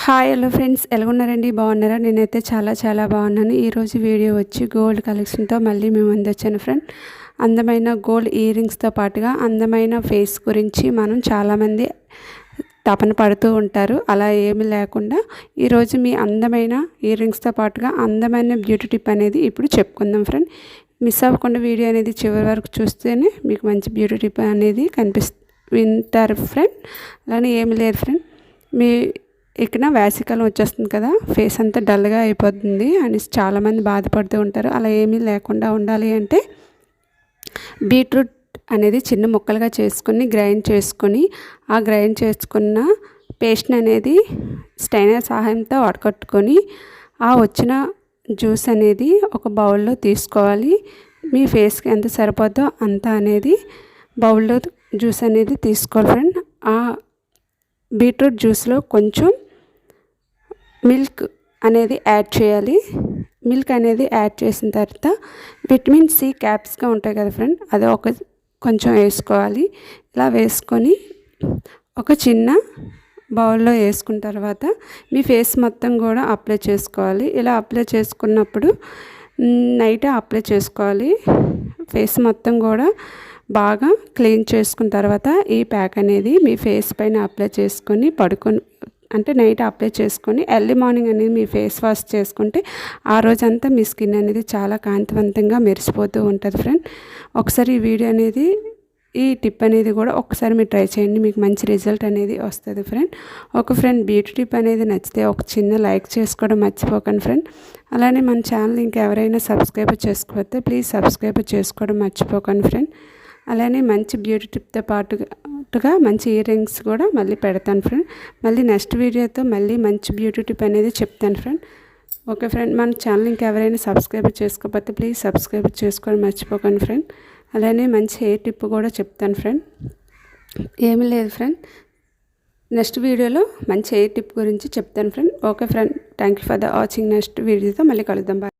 Hi hello friends. ఎలాగున్నారండి? బాగున్నారా? నేనైతే చాలా చాలా బాగున్నాను. ఈరోజు వీడియో వచ్చి గోల్డ్ కలెక్షన్తో మళ్ళీ మేము వచ్చాను ఫ్రెండ్. అందమైన గోల్డ్ ఇయర్ రింగ్స్తో పాటుగా అందమైన ఫేస్ గురించి మనం చాలామంది తపన పడుతూ ఉంటారు. అలా ఏమి లేకుండా ఈరోజు మీ అందమైన ఇయర్ రింగ్స్తో పాటుగా అందమైన బ్యూటీ టిప్ అనేది ఇప్పుడు చెప్పుకుందాం ఫ్రెండ్. మిస్ అవ్వకుండా వీడియో అనేది చివరి వరకు చూస్తేనే మీకు మంచి బ్యూటీ టిప్ అనేది కనిపిస్తుంది వింటారు ఫ్రెండ్. అలానే ఏమి లేదు ఫ్రెండ్. మీ ఇక్కడ వేసవికాలం వచ్చేస్తుంది కదా ఫేస్ అంతా డల్గా అయిపోతుంది అని చాలామంది బాధపడుతూ ఉంటారు. అలా ఏమీ లేకుండా ఉండాలి అంటే బీట్రూట్ అనేది చిన్న ముక్కలుగా చేసుకొని గ్రైండ్ చేసుకొని ఆ గ్రైండ్ చేసుకున్న పేస్ట్ అనేది స్టైనర్ సహాయంతో వడకట్టుకొని ఆ వచ్చిన జ్యూస్ అనేది ఒక బౌల్లో తీసుకోవాలి. మీ ఫేస్కి ఎంత సరిపోద్దో అంత అనేది బౌల్లో జ్యూస్ అనేది తీసుకోవాలి. ఫ్రెండ్ ఆ బీట్రూట్ జ్యూస్లో కొంచెం మిల్క్ అనేది యాడ్ చేయాలి. మిల్క్ అనేది యాడ్ చేసిన తర్వాత విటమిన్ సి క్యాప్స్గా ఉంటాయి కదా ఫ్రెండ్ అది ఒక కొంచెం వేసుకోవాలి. ఇలా వేసుకొని ఒక చిన్న బౌల్లో వేసుకున్న తర్వాత మీ ఫేస్ మొత్తం కూడా అప్లై చేసుకోవాలి. ఇలా అప్లై చేసుకున్నప్పుడు నైట్ అప్లై చేసుకోవాలి. ఫేస్ మొత్తం కూడా బాగా క్లీన్ చేసుకున్న తర్వాత ఈ ప్యాక్ అనేది మీ ఫేస్ పైన అప్లై చేసుకొని పడుకొని అంటే నైట్ అప్లై చేసుకొని ఎర్లీ మార్నింగ్ అనేది మీ ఫేస్ వాష్ చేసుకుంటే ఆ రోజంతా మీ స్కిన్ అనేది చాలా కాంతివంతంగా మెరిసిపోతూ ఉంటుంది ఫ్రెండ్. ఒకసారి ఈ వీడియో అనేది ఈ టిప్ అనేది కూడా ఒకసారి మీరు ట్రై చేయండి మీకు మంచి రిజల్ట్ అనేది వస్తుంది ఫ్రెండ్. ఒక ఫ్రెండ్ బ్యూటీ టిప్ అనేది నచ్చితే ఒక చిన్న లైక్ చేసుకోవడం మర్చిపోకండి ఫ్రెండ్. అలానే మన ఛానల్ ఇంకెవరైనా సబ్స్క్రైబ్ చేసుకోకపోతే ప్లీజ్ సబ్స్క్రైబ్ చేసుకోవడం మర్చిపోకండి ఫ్రెండ్. అలానే మంచి బ్యూటీ టిప్తో కరెక్ట్గా మంచి ఇయర్ రింగ్స్ కూడా మళ్ళీ పెడతాను ఫ్రెండ్. మళ్ళీ నెక్స్ట్ వీడియోతో మళ్ళీ మంచి బ్యూటీ టిప్ అనేది చెప్తాను ఫ్రెండ్. ఓకే ఫ్రెండ్ మన ఛానల్ ఇంకెవరైనా సబ్స్క్రైబ్ చేసుకోకపోతే ప్లీజ్ సబ్స్క్రైబ్ చేసుకోవడం మర్చిపోకండి ఫ్రెండ్. అలానే మంచి హెయిర్ టిప్ కూడా చెప్తాను ఫ్రెండ్. ఏమీ లేదు ఫ్రెండ్. నెక్స్ట్ వీడియోలో మంచి హెయిర్ టిప్ గురించి చెప్తాను friend. Okay friend thank you for the watching next వీడియోతో మళ్ళీ కలుద్దాం బాయ్.